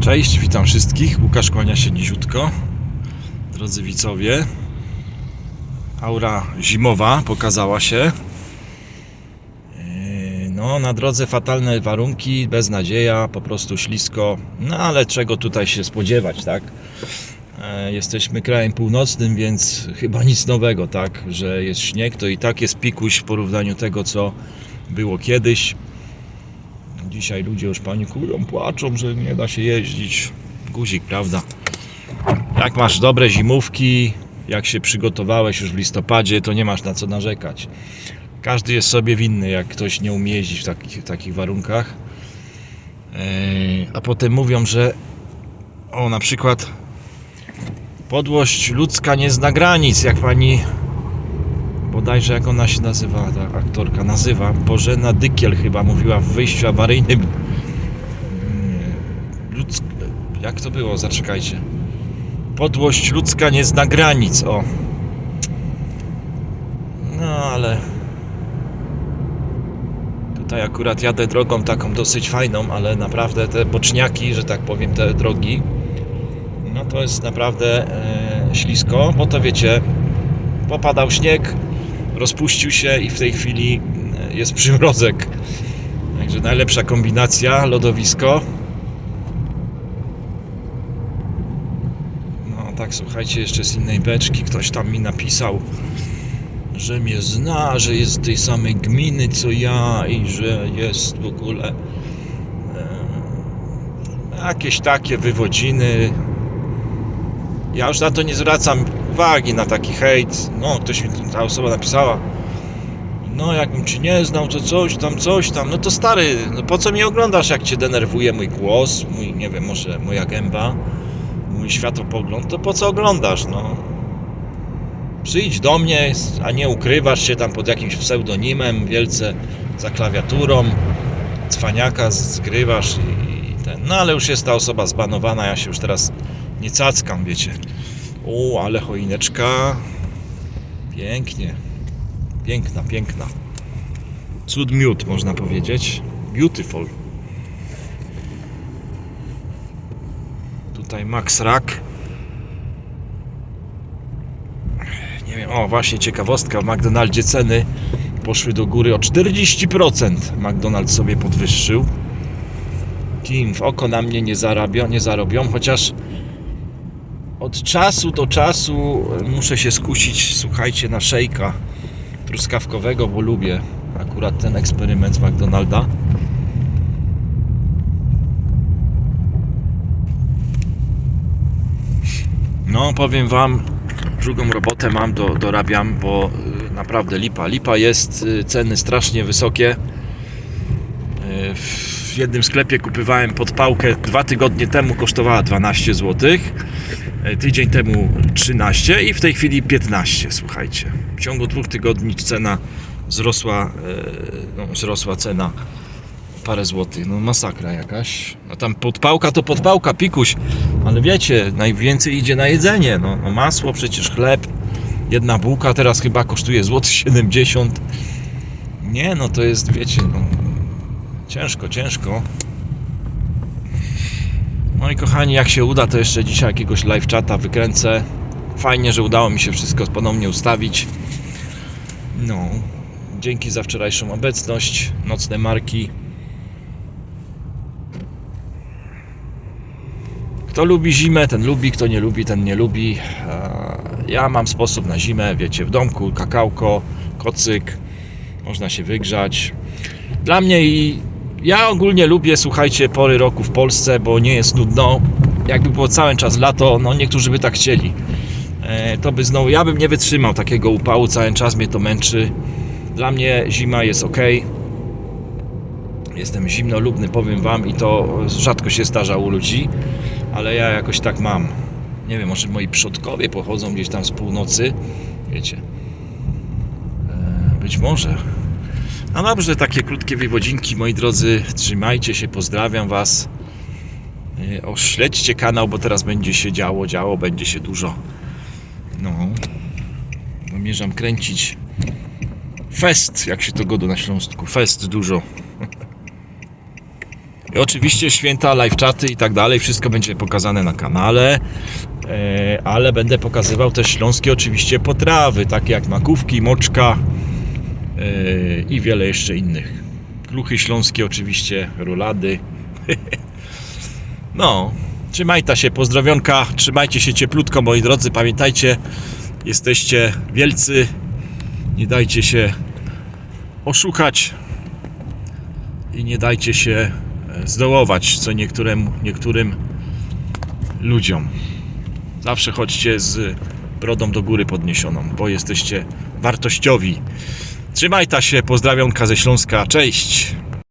Cześć, witam wszystkich. Łukasz kłania się niziutko. Drodzy widzowie, aura zimowa pokazała się. Yy, No, na drodze fatalne warunki, beznadzieja, po prostu ślisko. No, ale czego tutaj się spodziewać, tak? E, Jesteśmy krajem północnym, więc chyba nic nowego, tak? Że jest śnieg, to i tak jest pikuś w porównaniu tego, co było kiedyś. Dzisiaj ludzie już panikują, płaczą, że nie da się jeździć. Guzik, prawda? Jak masz dobre zimówki, jak się przygotowałeś już w listopadzie, to nie masz na co narzekać. Każdy jest sobie winny, jak ktoś nie umie jeździć w takich, w takich warunkach. Eee, A potem mówią, że o na przykład podłość ludzka nie zna granic, jak pani bodajże jak ona się nazywa, ta aktorka nazywa, Bożena Dykiel chyba mówiła w wyjściu awaryjnym. Ludzk... Jak to było? Zaczekajcie. Podłość ludzka nie zna granic, o. No ale... Tutaj akurat jadę drogą taką dosyć fajną, ale naprawdę te boczniaki, że tak powiem, te drogi, no to jest naprawdę e, ślisko, bo to wiecie, popadał śnieg, rozpuścił się i w tej chwili e, jest przymrozek. Także najlepsza kombinacja, lodowisko. No tak, słuchajcie, jeszcze z innej beczki ktoś tam mi napisał, że mnie zna, że jest z tej samej gminy co ja i że jest w ogóle e, jakieś takie wywodziny. Ja już na to nie zwracam uwagi, na taki hejt. No, ktoś mi, ta osoba napisała, no jakbym cię nie znał, to coś tam, coś tam. No to stary, no po co mnie oglądasz, jak cię denerwuje mój głos, mój, nie wiem, może moja gęba, mój światopogląd, to po co oglądasz, no? Przyjdź do mnie, a nie ukrywasz się tam pod jakimś pseudonimem, wielce za klawiaturą, cwaniaka zgrywasz i, i ten. No ale już jest ta osoba zbanowana, ja się już teraz nie cackam, wiecie. O, ale choineczka. Pięknie. Piękna, piękna. Cud miód, można powiedzieć. Beautiful. Tutaj Max Rack. Nie wiem, o właśnie ciekawostka, w McDonaldzie ceny poszły do góry o 40%. McDonald's sobie podwyższył. Kim w oko na mnie nie, zarabia, nie zarobią, chociaż od czasu do czasu muszę się skusić, słuchajcie, na szejka truskawkowego, bo lubię akurat ten eksperyment z McDonalda. No, powiem Wam, drugą robotę mam, do, dorabiam, bo y, naprawdę lipa. Lipa jest, y, ceny strasznie wysokie. Y, W jednym sklepie kupywałem podpałkę dwa tygodnie temu, kosztowała 12 zł. Tydzień temu 13 i w tej chwili 15, słuchajcie. W ciągu dwóch tygodni cena wzrosła, e, no, wzrosła cena parę złotych. No masakra jakaś. No tam podpałka to podpałka, pikuś. Ale wiecie, najwięcej idzie na jedzenie. No, no masło, przecież chleb. Jedna bułka teraz chyba kosztuje złoty 70. Nie, no to jest, wiecie, no, ciężko, ciężko. No i kochani, jak się uda, to jeszcze dzisiaj jakiegoś live chata wykręcę. Fajnie, że udało mi się wszystko ponownie ustawić. No, dzięki za wczorajszą obecność. Nocne marki. Kto lubi zimę, ten lubi, kto nie lubi, ten nie lubi. Ja mam sposób na zimę, wiecie, w domku, kakałko, kocyk, można się wygrzać. Dla mnie i ja ogólnie lubię, słuchajcie, pory roku w Polsce, bo nie jest nudno. Jakby było cały czas lato, no niektórzy by tak chcieli. E, to by znowu, ja bym nie wytrzymał takiego upału, cały czas mnie to męczy. Dla mnie zima jest ok. Jestem zimnolubny, powiem Wam, i to rzadko się zdarza u ludzi, ale ja jakoś tak mam. Nie wiem, może moi przodkowie pochodzą gdzieś tam z północy, wiecie. E, Być może. No dobrze, takie krótkie wywodzinki, moi drodzy. Trzymajcie się, pozdrawiam Was. Yy, Ośledźcie kanał, bo teraz będzie się działo, działo, będzie się dużo. No. Zamierzam kręcić fest, jak się to godo na Śląsku. Fest dużo. I oczywiście święta, live chaty i tak dalej, wszystko będzie pokazane na kanale, e, ale będę pokazywał też śląskie oczywiście potrawy, takie jak makówki, moczka e, i wiele jeszcze innych. Kluchy śląskie oczywiście, rulady. No, trzymajta się, pozdrowionka, trzymajcie się cieplutko moi drodzy, pamiętajcie, jesteście wielcy, nie dajcie się oszukać i nie dajcie się e, zdołować, co niektórym, niektórym ludziom. Zawsze chodźcie z brodą do góry podniesioną, bo jesteście wartościowi. Trzymajta się, pozdrawionka ze Śląska, cześć!